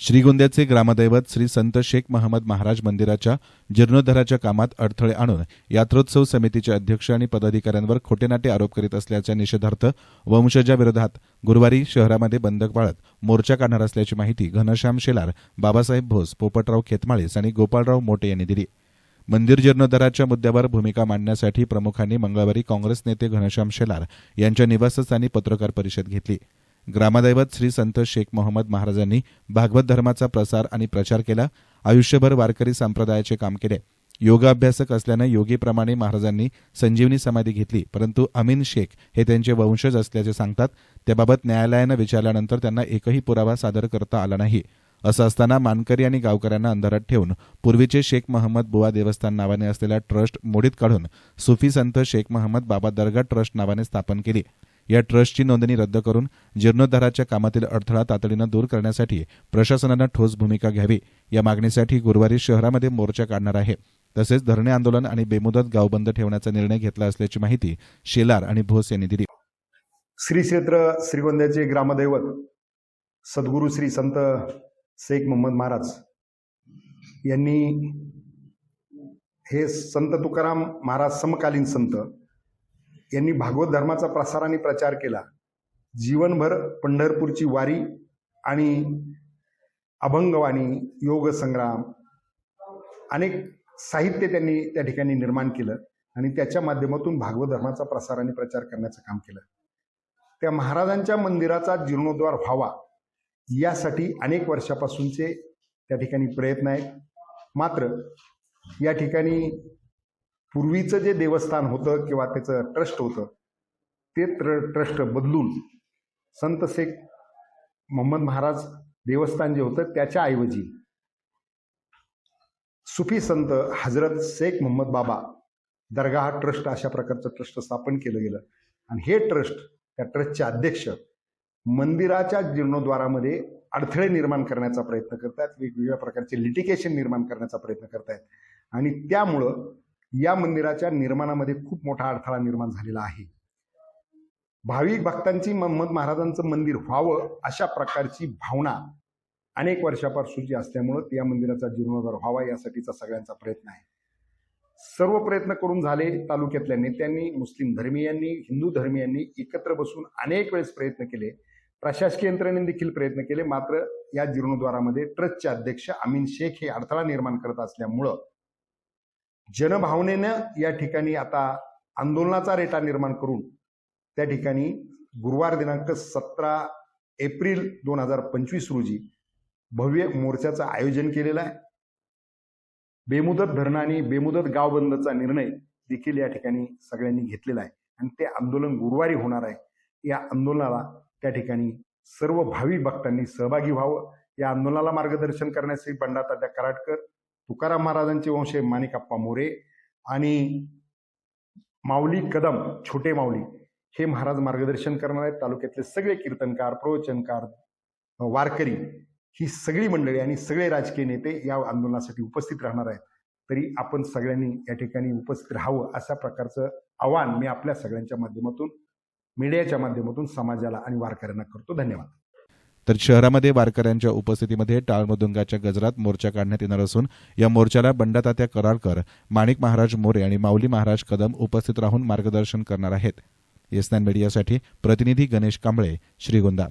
श्रीगोंद्याचे ग्रामदैवत श्री संत शेख महमद महाराज मंदिराच्या जीर्णोद्धाराच्या कामात अडथळे आणून यात्रोत्सव समितीचे अध्यक्ष आणि पदाधिकाऱ्यांवर खोटेनाटे आरोप करीत असल्याच्या निषेधार्थ वंशजाविरोधात गुरुवारी शहरामध्ये बंद पाळत मोर्चा काढणार असल्याची माहिती घनश्याम शेलार बाबासाहेब भोस पोपटराव खेतमाळीस आणि गोपाळराव मोटे यांनी दिली. मंदिर जीर्णोद्धाराच्या मुद्द्यावर भूमिका मांडण्यासाठी प्रमुखांनी मंगळवारी काँग्रेस नेते घनश्याम शेलार यांच्या निवासस्थानी पत्रकार परिषद घेतली. ग्रामदैवत श्री संत शेख मोहम्मद महाराजांनी भागवत धर्माचा प्रसार आणि प्रचार केला. आयुष्यभर वारकरी संप्रदायाचे काम केले. योगाभ्यासक असल्यानं योगीप्रमाणे महाराजांनी संजीवनी समाधी घेतली. परंतु अमीन शेख हे त्यांचे वंशज असल्याचे सांगतात. त्याबाबत न्यायालयानं विचारल्यानंतर त्यांना एकही पुरावा सादर करता आला नाही. असं असताना मानकरी आणि गावकऱ्यांना अंधारात ठेवून पूर्वीचे शेख महम्मद बुवा देवस्थान नावाने असलेला ट्रस्ट मोडीत काढून सुफी संत शेख महम्मद बाबा दर्गा ट्रस्ट नावाने स्थापन केली. या ट्रस्टची नोंदणी रद्द करून जीर्णोद्धाराच्या कामातील अडथळा तातडीनं दूर करण्यासाठी प्रशासनानं ठोस भूमिका घ्यावी या मागणीसाठी गुरुवारी शहरामध्ये मोर्चा काढणार आहे. तसेच धरणे आंदोलन आणि बेमुदत गाव बंद ठेवण्याचा निर्णय घेतला असल्याची माहिती शेलार आणि भोस यांनी दिली. श्री क्षेत्र श्रीगोंद्याचे ग्रामदैवत सद्गुरू श्री संत शेख मोहम्मद महाराज यांनी हे संत तुकाराम महाराज समकालीन संत यांनी भागवत धर्माचा प्रसार आणि प्रचार केला. जीवनभर पंढरपूरची वारी आणि अभंगवाणी योग संग्राम अनेक साहित्य त्यांनी त्या ठिकाणी निर्माण केलं आणि त्याच्या माध्यमातून भागवत धर्माचा प्रसार आणि प्रचार करण्याचं काम केलं. त्या महाराजांच्या मंदिराचा जीर्णोद्धार व्हावा यासाठी अनेक वर्षापासूनचे त्या ठिकाणी प्रयत्न आहेत. मात्र या ठिकाणी पूर्वीचं जे देवस्थान होतं किंवा त्याचं ट्रस्ट होतं ते ट्र ट्रस्ट बदलून संत शेख मोहम्मद महाराज देवस्थान जे होतं त्याच्याऐवजी सुफी संत हजरत शेख मोहम्मद बाबा दर्गा ट्रस्ट अशा प्रकारचं ट्रस्ट स्थापन केलं गेलं. आणि हे ट्रस्ट त्या ट्रस्टचे अध्यक्ष मंदिराच्या जीर्णोद्वारामध्ये अडथळे निर्माण करण्याचा प्रयत्न करतात वेगवेगळ्या प्रकारचे लिटिकेशन निर्माण करण्याचा प्रयत्न करतायत. आणि त्यामुळं या मंदिराच्या निर्माणामध्ये खूप मोठा अडथळा निर्माण झालेला आहे. भाविक भक्तांची महम्मद महाराजांचं मंदिर व्हावं अशा प्रकारची भावना अनेक वर्षापासूनची असल्यामुळं या मंदिराचा जीर्णोद्धार व्हावा यासाठीचा सगळ्यांचा प्रयत्न आहे. सर्व प्रयत्न करून झाले तालुक्यातल्या नेत्यांनी मुस्लिम धर्मीयांनी हिंदू धर्मीयांनी एकत्र बसून अनेक वेळेस प्रयत्न केले. प्रशासकीय यंत्रणेने देखील प्रयत्न केले मात्र या जीर्णोद्वारामध्ये ट्रस्टचे अध्यक्ष अमीन शेख हे अडथळा निर्माण करत असल्यामुळं जनभावनेनं या ठिकाणी आता आंदोलनाचा रेटा निर्माण करून त्या ठिकाणी गुरुवार दिनांक सतरा एप्रिल दोन हजार पंचवीस रोजी भव्य मोर्चाचं आयोजन केलेलं आहे. बेमुदत धरणं आणि बेमुदत गाव बंदचा निर्णय देखील या ठिकाणी सगळ्यांनी घेतलेला आहे. आणि ते आंदोलन गुरुवारी होणार आहे. या आंदोलनाला त्या ठिकाणी सर्व भावी भक्तांनी सहभागी व्हावं. या आंदोलनाला मार्गदर्शन करण्यासाठी बंडातात्या कराडकर तुकाराम महाराजांचे वंश माणिकाप्पा मोरे आणि माऊली कदम छोटे माऊली हे महाराज मार्गदर्शन करणार आहेत. तालुक्यातले सगळे कीर्तनकार प्रवचनकार वारकरी ही सगळी मंडळी आणि सगळे राजकीय नेते या आंदोलनासाठी उपस्थित राहणार आहेत. तरी आपण सगळ्यांनी या ठिकाणी उपस्थित राहावं अशा प्रकारचं आव्हान मी आपल्या सगळ्यांच्या माध्यमातून मीडियाच्या माध्यमातून समाजाला आणि वारकऱ्यांना करतो. धन्यवाद. तर शहरामध्ये वारकऱ्यांच्या उपस्थितीमध्ये टाळमृदुंगाच्या गजरात मोर्चा काढण्यात येणार असून या मोर्चाला बंडातात्या कराडकर माणिक महाराज मोरे आणि माऊली महाराज कदम उपस्थित राहून मार्गदर्शन करणार आहेत. येसनान मीडियासाठी प्रतिनिधी गणेश कांबळे श्रीगोंदा.